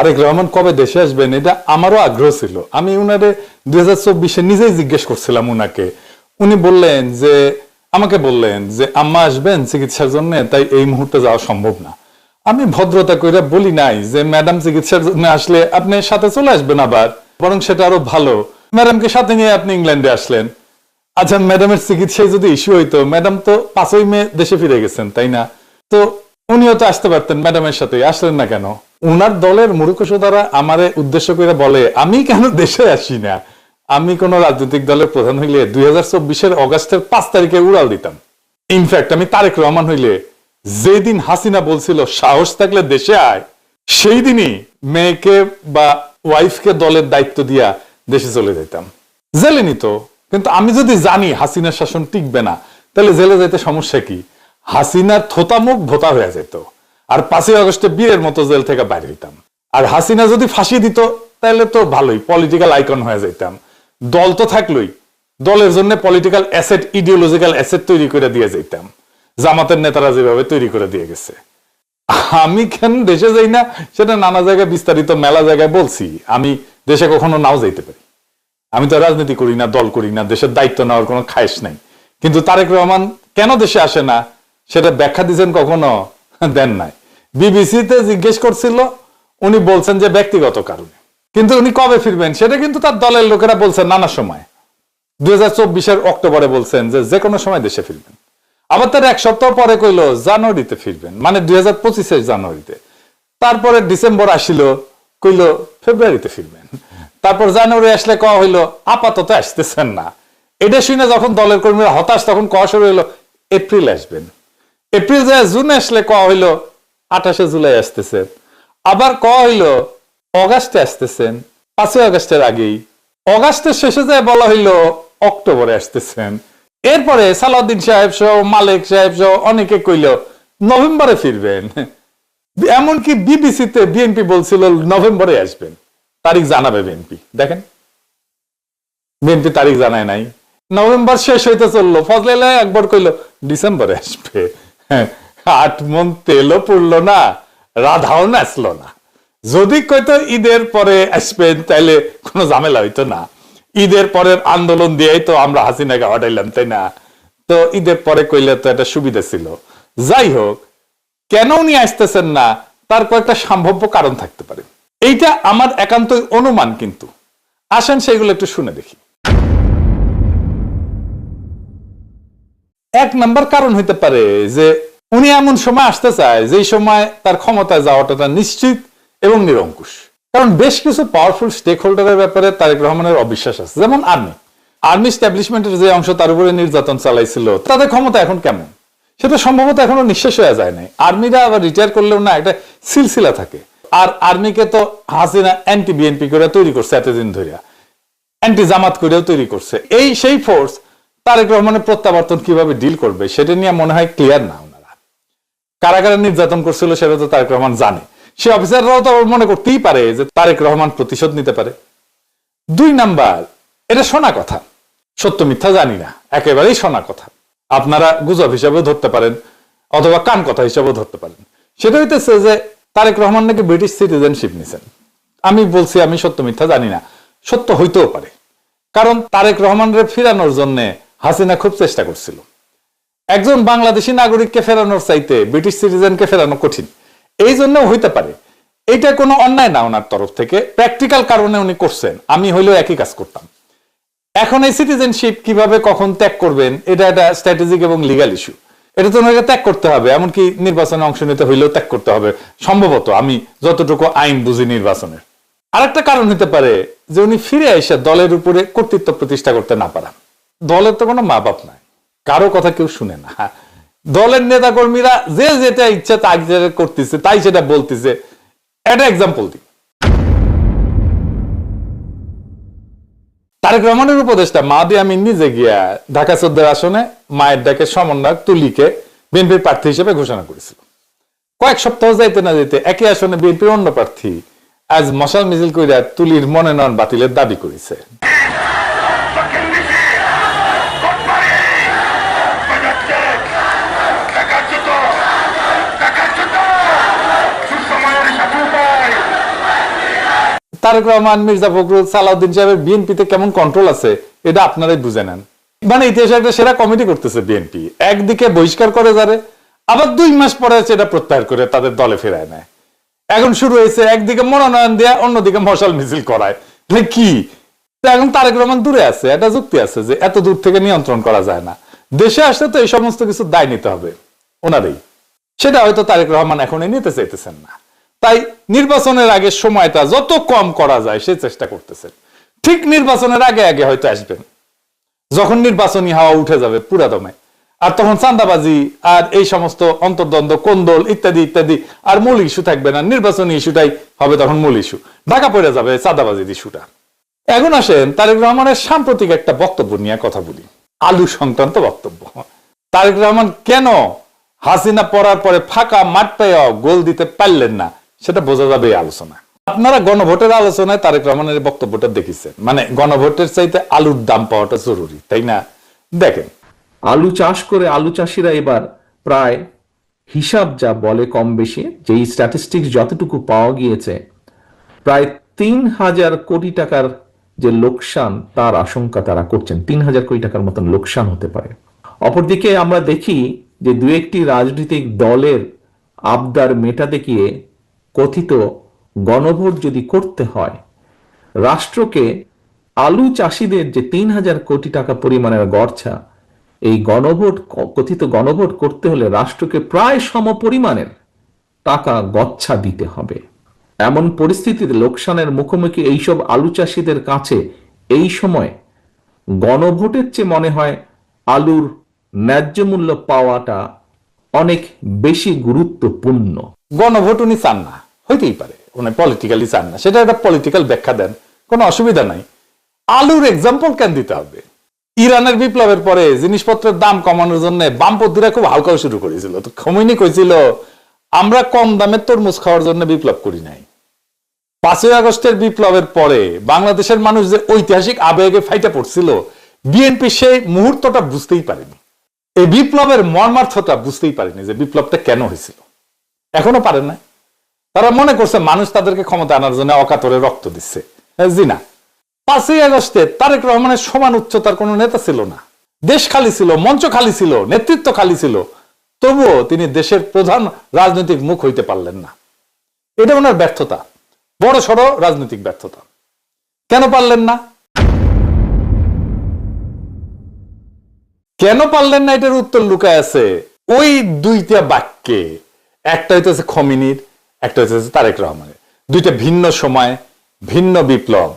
তারেক রহমান কবে দেশে আসবেন, এটা আমারও আগ্রহ ছিল। আমি উনারে দুই হাজার চব্বিশে নিজেই জিজ্ঞেস করছিলাম উনাকে। উনি বললেন যে, আমাকে বললেন যে, আম্মা আসবেন চিকিৎসার জন্য, তাই এই মুহূর্তে যাওয়া সম্ভব না। আমি ভদ্রতা কইরা বলি নাই যে, ম্যাডাম চিকিৎসার জন্য আসলে আপনি সাথে চলে আসবেন আবার। বরং সেটা আরও ভালো। ম্যাডামকে সাথে নিয়ে আপনি ইংল্যান্ডে আসলেন। আচ্ছা ম্যাডামের চিকিৎসায় যদি ইস্যু হইতো, ম্যাডাম তো পাঁচই মে দেশে ফিরে গেছেন, তাই না? তো উনিও তো আসতে পারতেন ম্যাডামের সাথে, আসলেন না কেন? উনার দলের মূর্খস দ্বারা আমারে উদ্দেশ্য করে বলে, আমি কেন দেশে আসি না? আমি কোন রাজনৈতিক দলের প্রধান হইলে দুই হাজার চব্বিশের অগাস্টের পাঁচ তারিখে উড়াল দিতাম। ইনফ্যাক্ট আমি তারেক রহমান হইলে যেদিন হাসিনা বলছিল, সাহস থাকলে দেশে আয়, সেই দিনই মেয়েকে বা ওয়াইফকে দলের দায়িত্ব দিয়া দেশে চলে যেতাম জেলে নিত, কিন্তু আমি যদি জানি হাসিনার শাসন টিকবে না, তাহলে জেলে যেতে সমস্যা কি? হাসিনার থোতামুখ ভোতা হয়ে যেত আর পাঁচই আগস্টে বীরের মতো জেল থেকে বাইরে হইতাম আর হাসিনা যদি ফাঁসি দিত, তাহলে তো ভালোই পলিটিক্যাল আইকন হয়ে যেতাম দল তো থাকলোই। দলের জন্য পলিটিক্যাল অ্যাসেট ইডিওলজিক্যাল অ্যাসেট তৈরি করে দিয়ে যেতাম জামাতের নেতারা যেভাবে তৈরি করে দিয়ে গেছে। আমি কেন দেশে যাই না? সেটা নানা জায়গায় বিস্তারিত মেলা জায়গায় বলছি। আমি দেশে কখনো নাও যাইতে পারি। আমি তো রাজনীতি করি না, দল করি না, দেশের দায়িত্ব নেওয়ার কোনো খায়েশ নাই। কিন্তু তারেক রহমান কেন দেশে আসে না, সেটা ব্যাখ্যা দিয়েছেন কখনো? দেন নাই। বিবিসিতে জিজ্ঞেস করছিল, উনি বলছেন যে ব্যক্তিগত কারণে। কিন্তু উনি কবে ফিরবেন, সেটা কিন্তু তার দলের লোকেরা বলছেন নানা সময়। দুই হাজার চব্বিশের অক্টোবরে বলছেন যে যে কোনো সময় দেশে ফিরবেন। আবার তার এক সপ্তাহ পরে কইলো, জানুয়ারিতে ফিরবেন মানে দুই হাজার পঁচিশের জানুয়ারিতে। তারপরে ডিসেম্বর আসিল, কইলো, ফেব্রুয়ারিতে ফিরবেন। তারপর জানুয়ারি আসলে কওয়া হইল, আপাতত আসতেছেন না। এটা শুনে যখন দলের কর্মীরা হতাশ, তখন কওয়া শুরু হইল, এপ্রিল আসবেন। এপ্রিল যায় জুনে আসলে কওয়া হইল আঠাশে জুলাই আসতেছেন আবার কওয়া হইল অগাস্টে আসতেছেন পাঁচই অগাস্টের আগেই। অগাস্টের শেষে যায় বলা হইল অক্টোবরে আসতেছেন। এরপরে সালাউদ্দিন সাহেব সহ মালিক সাহেব সহ অনেকে কইল নভেম্বরে ফিরবেন। এমনকি বিবিসিতে বিএনপি বলছিল নভেম্বরে আসবেন। তারিখ জানাবে বিএনপি দেখেন। বিএনপি তারিখ জানায় নাই। নভেম্বর শেষ হইতে চলল ফজলে একবার কইলো ডিসেম্বরে আসবে। হ্যাঁ, আট মন তেলও পড়ল না, রাধাও নাচলো না। যদি কইতো ঈদের পরে আসবেন, তাইলে কোনো ঝামেলা হইতো না। ঈদের পরের আন্দোলন দিয়েই তো আমরা হাসিনাকে হটাইলাম, তাই না? তো ঈদের পরে কইলে তো একটা সুবিধা ছিল। যাই হোক, কেন উনি আসতেছেন না? তার কয়েকটা সম্ভাব্য কারণ থাকতে পারে। এইটা আমার একান্তই অনুমান কিন্তু। আসেন সেগুলো একটু শুনে দেখি। এক নাম্বার কারণ হইতে পারে যে উনি এমন সময় আসতে চায়, যেই সময় তার ক্ষমতায় যাওয়াটা নিশ্চিত এবং নিরঙ্কুশ। কারণ বেশ কিছু পাওয়ারফুল স্টেক হোল্ডারের ব্যাপারে তারেক রহমানের অবিশ্বাস আছে। যেমন আর্মি আর্মি স্ট্যাবলিশমেন্টের যে অংশ তার উপরে নির্যাতন চালাইছিল, তাদের ক্ষমতা এখন কেমন? সেটা সম্ভবত এখনও নিঃশেষ হয়ে যায় নাই। আর্মিরা আবার রিটায়ার করলেও না, একটা সিলসিলা থাকে। আর আর্মিকে তো হাসিনা অ্যান্টি বিএনপি করে তৈরি করছে এতদিন ধরে অ্যান্টি জামাত করেও তৈরি করছে। এই, সেই ফোর্স তারেক রহমানের প্রত্যাবর্তন কীভাবে ডিল করবে, সেটা নিয়ে মনে হয় ক্লিয়ার না। কারাগারে নির্যাতন করছিল সেটা তো তারেক রহমান জানে। সে অফিসাররাও তো মনে করতেই পারে যে তারেক রহমান প্রতিশোধ নিতে পারে। দুই নাম্বার, এটা শোনা কথা। সত্য মিথ্যা জানি না, একেবারেই শোনা কথা। আপনারা গুজব হিসাবেও ধরতে পারেন, অথবা কান কথা হিসাবেও ধরতে পারেন। সেটা হইতেছে যে তারেক রহমান নাকি ব্রিটিশ সিটিজেনশিপ নিছেন। আমি বলছি, আমি সত্য মিথ্যা জানি না। সত্য হইতেও পারে। কারণ তারেক রহমানের ফিরানোর জন্য হাসিনা খুব চেষ্টা করছিল। একজন বাংলাদেশি নাগরিককে ফেরানোর চাইতে ব্রিটিশ সিটিজেনকে ফেরানো কঠিন। এই জন্য হইতে পারে। এটা কোনো অন্যায় না ওনার তরফ থেকে। প্র্যাকটিক্যাল কারণে উনি করছেন। আমি হইলেও একই কাজ করতাম। এখন এই সিটিজেনশিপ কীভাবে কখন ত্যাগ করবেন, এটা একটা স্ট্র্যাটেজিক এবং লিগাল ইস্যু এটা তো ওনাকে ত্যাগ করতে হবে। এমনকি নির্বাচনে অংশ নিতে হইলেও ত্যাগ করতে হবে। সম্ভবত আমি যতটুকু আইন বুঝি নির্বাচনের। আরেকটা কারণ হতে পারে যে উনি ফিরে এসে দলের উপরে কর্তৃত্ব প্রতিষ্ঠা করতে না পারা দলের তো কোনো মা বাপ নাই। কারও কথা কেউ শুনে না। দলের নেতা কর্মীরা যে যেটা ইচ্ছা তাই যেটা করতেছে, তাই সেটা বলতেছে। একটা এক্সাম্পল দিই। তারেক রহমানের উপদেষ্টা মাহাদি আমিন নিজে গিয়া ঢাকা চোদ্দের আসনে মায়ের ডাকে সমন্বয়ক তুলিকে বিএনপির প্রার্থী হিসেবে ঘোষণা করেছিল। কয়েক সপ্তাহ যাইতে না যেতে একই আসনে বিএনপির অন্য প্রার্থী আজ মশাল মিছিল কইরা তুলির মনোনয়ন বাতিলের দাবি করেছে। তারেক রহমান, মির্জা ফখরুল, সালাউদ্দিন সাহেবের বিএনপিতে কেমন কন্ট্রোল আছে? এটা আপনারাই বুঝে নেন। মানে ইতিহাসে একটা সেরা কমিটি করতেছে বিএনপি। একদিকে বহিষ্কার করে যারে, আবার দুই মাস পরে সেটা প্রত্যাহার করে তাদের দলে ফেরায় নেয়। এখন শুরু হয়েছে, একদিকে মনোনয়ন দেয়া, অন্যদিকে মশাল মিছিল করায়। তাহলে কি? এখন তারেক রহমান দূরে আছে, একটা যুক্তি আছে যে এত দূর থেকে নিয়ন্ত্রণ করা যায় না। দেশে আসলে তো এই সমস্ত কিছু দায় নিতে হবে, ওনারই। সেটা হয়তো তারেক রহমান এখনই নিতে চাইতেছেন না। তাই নির্বাচনের আগে সময়টা যত কম করা যায় সে চেষ্টা করতেছেন। ঠিক নির্বাচনের আগে আগে হয়তো আসবেন। যখন নির্বাচনী হাওয়া উঠে যাবে পুরা দমে আর তখন চান্দাবাজি আর এই সমস্ত অন্তর্দ্বন্দ্ব, কোন্দল ইত্যাদি ইত্যাদি আর মূল ইস্যু থাকবে না। নির্বাচনী ইস্যুটাই হবে তখন মূল ইস্যু। ঢাকা পড়ে যাবে চাঁদাবাজির ইস্যুটা। এখন আসেন তারেক রহমানের সাম্প্রতিক একটা বক্তব্য নিয়ে কথা বলি। আলু সংক্রান্ত বক্তব্য। তারেক রহমান কেন হাসিনা পড়ার পরে ফাঁকা মাঠ পেয়েও গোল দিতে পারলেন না? সেটা বোঝা যাবে এই আলোচনা। আপনারা গণভোটের আলোচনায় তারেক রহমানের বক্তব্যটা দেখেছেন। মানে গণভোটের চাইতে আলুর দাম পাওয়াটা জরুরি, তাই না? দেখেন। আলু চাষ করে আলু চাষিরা এবার প্রায় হিসাব যা বলে কম বেশি, যেই স্ট্যাটিস্টিক্স যতটুকু পাওয়া গিয়েছে, প্রায় তিন হাজার কোটি টাকার যে লোকসান তার আশঙ্কা তারা করছেন। তিন হাজার কোটি টাকার মতন লোকসান হতে পারে। অপরদিকে আমরা দেখি যে দু একটি রাজনৈতিক দলের আবদার মেটাতে গিয়ে কথিত গণভোট যদি করতে হয়, রাষ্ট্রকে আলু চাষিদের যে তিন হাজার কোটি টাকা পরিমাণের গড়ছা, এই গণভোট, কথিত গণভোট করতে হলে রাষ্ট্রকে প্রায় সম পরিমাণের টাকা গচ্ছা দিতে হবে। এমন পরিস্থিতিতে লোকসানের মুখোমুখি এইসব আলু চাষিদের কাছে এই সময় গণভোটের চেয়ে মনে হয় আলুর ন্যায্য মূল্য পাওয়াটা অনেক বেশি গুরুত্বপূর্ণ। গণভোট উনি চান না। হইতেই পারে উনি পলিটিক্যালি চান না। সেটা একটা পলিটিক্যাল ব্যাখ্যা দেন, কোনো অসুবিধা নাই। আলুর এক্সাম্পল কেন দিতে হবে? ইরানের বিপ্লবের পরে জিনিসপত্রের দাম কমানোর জন্য বামপন্থীরা খুব হালকাও শুরু করেছিল। তো খমিনি কইছিল, আমরা কম দামে তরমুজ খাওয়ার জন্য বিপ্লব করি নাই। পাঁচই আগস্টের বিপ্লবের পরে বাংলাদেশের মানুষ যে ঐতিহাসিক আবেগে ফাইটা পড়ছিল, বিএনপি সেই মুহূর্তটা বুঝতেই পারেনি। এই বিপ্লবের মর্মার্থটা বুঝতেই পারেনি যে বিপ্লবটা কেন হয়েছিল। এখনও পারেন না তারা মনে করছে মানুষ তাদেরকে ক্ষমতা আনার জন্য অকাতরে রক্ত দিচ্ছে। জি না পাঁচই আগস্টে তারেক রহমানের সমান উচ্চতার কোনো নেতা ছিল না। দেশ খালি ছিল, মঞ্চ খালি ছিল, নেতৃত্ব খালি ছিল। তবুও তিনি দেশের প্রধান রাজনৈতিক মুখ হইতে পারলেন না। এটা ওনার ব্যর্থতা। বড় সড় রাজনৈতিক ব্যর্থতা। কেন পারলেন না? কেন পারলেন না এটার উত্তর লুকায় আছে? ওই দুইটা বাক্যে। একটা হইতেছে খমিনির একটা হইতেছে তারেক রহমানের। দুইটা ভিন্ন সময়, ভিন্ন বিপ্লব,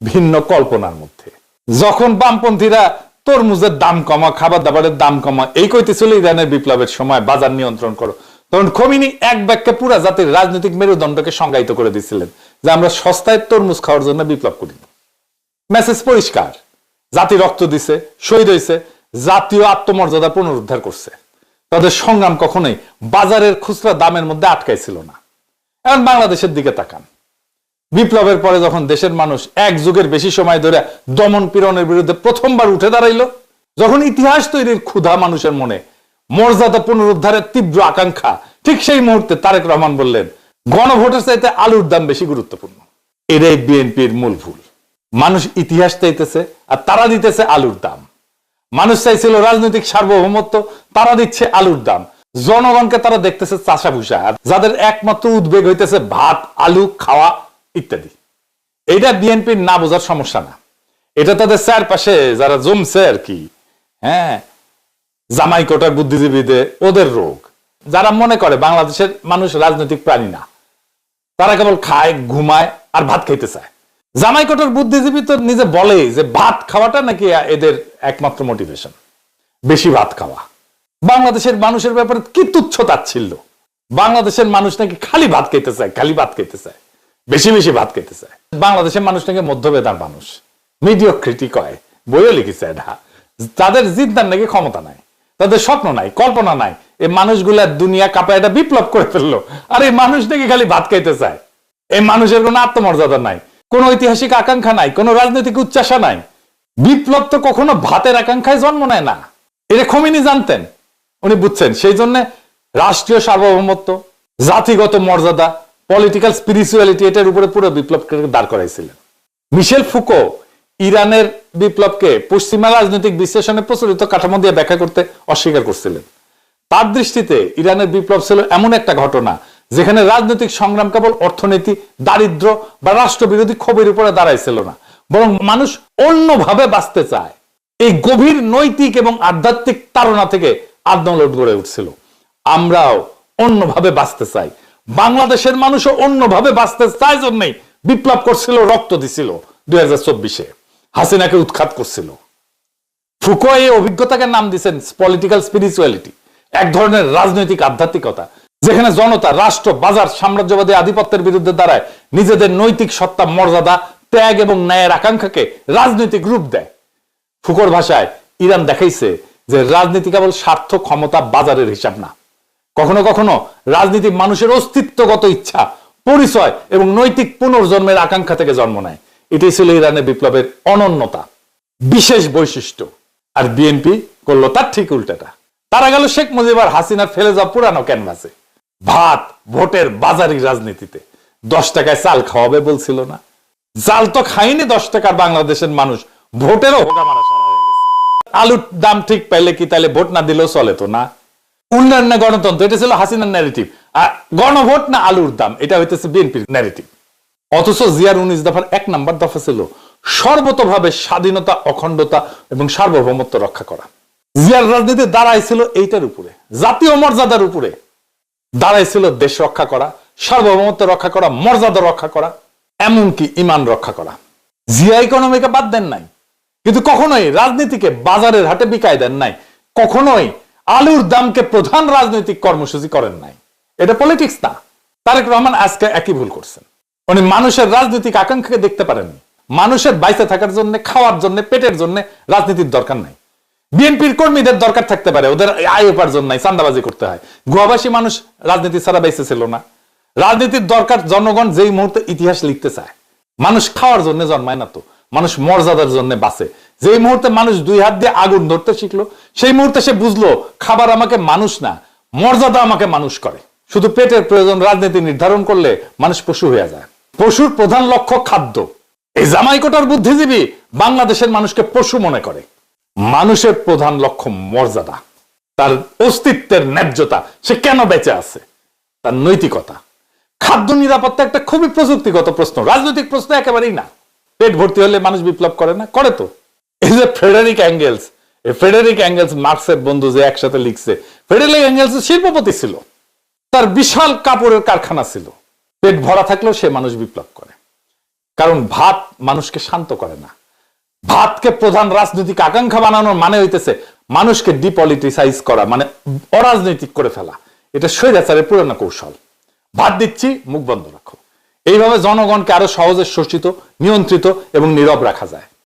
ভিন্ন কল্পনার মধ্যে। যখন বামপন্থীরা তরমুজের দাম কমা খাবার দাবারের দাম কমা এই কইতেছিল ইরানের বিপ্লবের সময়, বাজার নিয়ন্ত্রণ করো। তখন খমিনি এক বাক্যে পুরা জাতির রাজনৈতিক মেরুদণ্ডকে সংজ্ঞায়িত করে দিছিলেন, যে আমরা সস্তায় তরমুজ খাওয়ার জন্য বিপ্লব করি। মেসেজ পরিষ্কার। জাতি রক্ত দিছে, শহীদ হয়েছে জাতীয় আত্মমর্যাদা পুনরুদ্ধার করছে। তাদের সংগ্রাম কখনোই বাজারের খুচরা দামের মধ্যে আটকাইছিল না। এখন বাংলাদেশের দিকে তাকান। বিপ্লবের পরে যখন দেশের মানুষ এক যুগের বেশি সময় ধরে দমন পীড়নের বিরুদ্ধে প্রথমবার উঠে দাঁড়াইল, যখন ইতিহাস তৈরির ক্ষুধা মানুষের মনে, মর্যাদা পুনরুদ্ধারের তীব্র আকাঙ্ক্ষা, ঠিক সেই মুহূর্তে তারেক রহমান বললেন, গণভোটের চাইতে আলুর দাম বেশি গুরুত্বপূর্ণ। এটাই বিএনপির মূল ভুল। মানুষ ইতিহাস চাইতেছে আর তারা দিতেছে আলুর দাম। মানুষ চাইছিল রাজনৈতিক সার্বভৌমত্ব, তারা দিচ্ছে আলুর দাম। জনগণকে তারা দেখতেছে চাষা ভুষা যাদের একমাত্র উদ্বেগ হইতেছে ভাত, আলু, খাওয়া ইত্যাদি। এইটা বিএনপির না বোঝার সমস্যা না। এটা তাদের চারপাশে যারা জমছে আর কি হ্যাঁ জামাই কোটার বুদ্ধিজীবীদের, ওদের রোগ। যারা মনে করে বাংলাদেশের মানুষ রাজনৈতিক প্রাণী না, তারা কেবল খায়, ঘুমায় আর ভাত খাইতে চায়। জামাই কোটার বুদ্ধিজীবী তো নিজে বলে যে ভাত খাওয়াটা নাকি এদের একমাত্র মোটিভেশন বেশি ভাত খাওয়া। বাংলাদেশের মানুষের ব্যাপারে কি তুচ্ছ তাচ্ছিল্য? বাংলাদেশের মানুষ নাকি খালি ভাত খেতে চায়, খালি ভাত খেতে চায়, বেশি বেশি ভাত খেতে চায়? বাংলাদেশের মানুষ নাকি মধ্যবেদার মানুষ মিডিওক্রিটি কয় বইও লিখেছে এটা তাদের জিদ্দার নাকি ক্ষমতা নাই, তাদের স্বপ্ন নাই, কল্পনা নাই এই মানুষগুলা দুনিয়া কাপা এটা বিপ্লব করে ফেলল। আর এই মানুষ নাকি খালি ভাত খাইতে চায়। এই মানুষের কোনো আত্মমর্যাদা নাই, কোনো ঐতিহাসিক আকাঙ্ক্ষা নাই, কোনো রাজনৈতিক উচ্চাসা নাই। বিপ্লব তো কখনো ভাতের আকাঙ্ক্ষায় জন্ম নেয় না। এটা খমিনি জানতেন উনি বুঝছেন। সেই জন্য রাষ্ট্রীয় সার্বভৌমত্ব, জাতিগত মর্যাদা পলিটিক্যাল স্পিরিচুয়ালিটি এটার উপরে পুরো বিপ্লবকে দাঁড় করাইছিলেন। মিশেল ফুকো ইরানের বিপ্লবকে পশ্চিমা রাজনৈতিক বিশ্লেষণে প্রচলিত কাঠামো দিয়ে ব্যাখ্যা করতে অস্বীকার করছিলেন। তার দৃষ্টিতে ইরানের বিপ্লব ছিল এমন একটা ঘটনা, যেখানে রাজনৈতিক সংগ্রাম কেবল অর্থনীতি, দারিদ্র বা রাষ্ট্রবিরোধী ক্ষোভের উপরে দাঁড়াইছিল না, বরং মানুষ অন্যভাবে বাঁচতে চায়। এই গভীর নৈতিক এবং আধ্যাত্মিক তাড়না থেকে আন্দোলন গড়ে উঠছিল। আমরাও অন্যভাবে বাঁচতে চাই। বাংলাদেশের মানুষও অন্যভাবে বাঁচতে চায় জন্যই বিপ্লব করছিল, রক্ত দিছিল দুই হাজার চব্বিশে। হাসিনাকে উৎখাত করছিল। ফুকো এই অভিজ্ঞতাকে নাম দিচ্ছেন পলিটিক্যাল স্পিরিচুয়ালিটি এক ধরনের রাজনৈতিক আধ্যাত্মিকতা, যেখানে জনতা, রাষ্ট্র, বাজার, সাম্রাজ্যবাদী আধিপত্যের বিরুদ্ধে দাঁড়ায়, নিজেদের নৈতিক সত্তা, মর্যাদা, ত্যাগ এবং ন্যায়ের আকাঙ্ক্ষাকে রাজনৈতিক রূপ দেয়। ফুকোর ভাষায় ইরান দেখাইছে যে রাজনীতি কেবল স্বার্থ ক্ষমতা বাজারের হিসাব না। কখনো কখনো রাজনীতি মানুষের অস্তিত্বগত ইচ্ছা, পরিচয় এবং নৈতিক পুনর্জন্মের আকাঙ্ক্ষা থেকে জন্ম নেয়। এটাই ছিল ইরানের বিপ্লবের অনন্যতা, বিশেষ বৈশিষ্ট্য। আর বিএনপি করল তার ঠিক উল্টাটা। তারা গেল শেখ মুজিবার হাসিনার ফেলে যাওয়া পুরানো ক্যানভাসে। ভাত ভোটের বাজারি রাজনীতিতে। দশ টাকায় চাল খাওয়াবে বলছিল না। চাল তো খাইনি দশ টাকার বাংলাদেশের মানুষ। ভোটেরও হোগা মারা আলুর দাম ঠিক পাইলে কি তাহলে ভোট না দিলেও চলে তো, না? উন্নয়ন না গণতন্ত্র, এটা ছিল হাসিনার ন্যারেটিভ আর গণভোট না আলুর দাম, এটা হইতেছে বিএনপির ন্যারেটিভ অথচ জিয়ার উনিশ দফার এক নাম্বার দফা ছিল সর্বতভাবে স্বাধীনতা, অখণ্ডতা এবং সার্বভৌমত্ব রক্ষা করা। জিয়ার রাজনীতি দাঁড়াইছিল এইটার উপরে, জাতীয় মর্যাদার উপরে। দাঁড়াইছিল দেশ রক্ষা করা, সার্বভৌমত্ব রক্ষা করা, মর্যাদা রক্ষা করা, এমনকি ইমান রক্ষা করা। জিয়া ইকোনমিকে বাদ দেন নাই। কিন্তু কখনোই রাজনীতিকে বাজারের হাটে বিকায় দেন নাই। কখনোই আলুর দামকে প্রধান রাজনৈতিক কর্মসূচি করেন নাই। এটা পলিটিক্স না। তারেক রহমান আজকে একই ভুল করছেন। উনি মানুষের রাজনৈতিক আকাঙ্ক্ষাকে দেখতে পারেননি। মানুষের বাইসে থাকার জন্য, খাওয়ার জন্য, পেটের জন্য রাজনীতির দরকার নাই। বিএনপির কর্মীদের দরকার থাকতে পারে, ওদের আয় উপার্জন নাই চান্দাবাজি করতে হয়। গুহাবাসী মানুষ রাজনীতি ছাড়া বাইসে ছিল না। রাজনীতির দরকার জনগণ যেই মুহূর্তে ইতিহাস লিখতে চায়। মানুষ খাওয়ার জন্য জন্মায় না তো। মানুষ মর্যাদার জন্য বাঁচে। যেই মুহূর্তে মানুষ দুই হাত দিয়ে আগুন ধরতে শিখলো, সেই মুহূর্তে সে বুঝলো, খাবার আমাকে মানুষ না, মর্যাদা আমাকে মানুষ করে। শুধু পেটের প্রয়োজন, রাজনীতি নির্ধারণ করলে মানুষ পশু হয়ে যায়। পশুর প্রধান লক্ষ্য খাদ্য। এই জামাইকোটার বুদ্ধিজীবী বাংলাদেশের মানুষকে পশু মনে করে। মানুষের প্রধান লক্ষ্য মর্যাদা। তার অস্তিত্বের ন্যায্যতা। সে কেন বেঁচে আছে? তার নৈতিকতা। খাদ্য নিরাপত্তা একটা খুবই প্রযুক্তিগত প্রশ্ন। রাজনৈতিক প্রশ্ন একেবারেই না। পেট ভর্তি হলে মানুষ বিপ্লব করে না? করে তো। এই যে ফ্রেডারিক অ্যাঙ্গেলস এই ফ্রেডারিক অ্যাঙ্গেলস মার্কসের বন্ধু যে একসাথে লিখছে। ফ্রেডারিক অ্যাঙ্গেলস শিল্পপতি ছিল। তার বিশাল কাপড়ের কারখানা ছিল। পেট ভরা থাকলেও সে মানুষ বিপ্লব করে। কারণ ভাত মানুষকে শান্ত করে না। ভাতকে প্রধান রাজনৈতিক আকাঙ্ক্ষা বানানোর মানে হইতেছে মানুষকে ডিপলিটিসাইজ করা মানে অরাজনৈতিক করে ফেলা। এটা স্বৈরাচারের পুরানো কৌশল। ভাত দিচ্ছি, মুখ বন্ধ রাখো। এইভাবে জনগণকে আরও সহজে শোষিত নিয়ন্ত্রিত এবং নীরব রাখা যায়।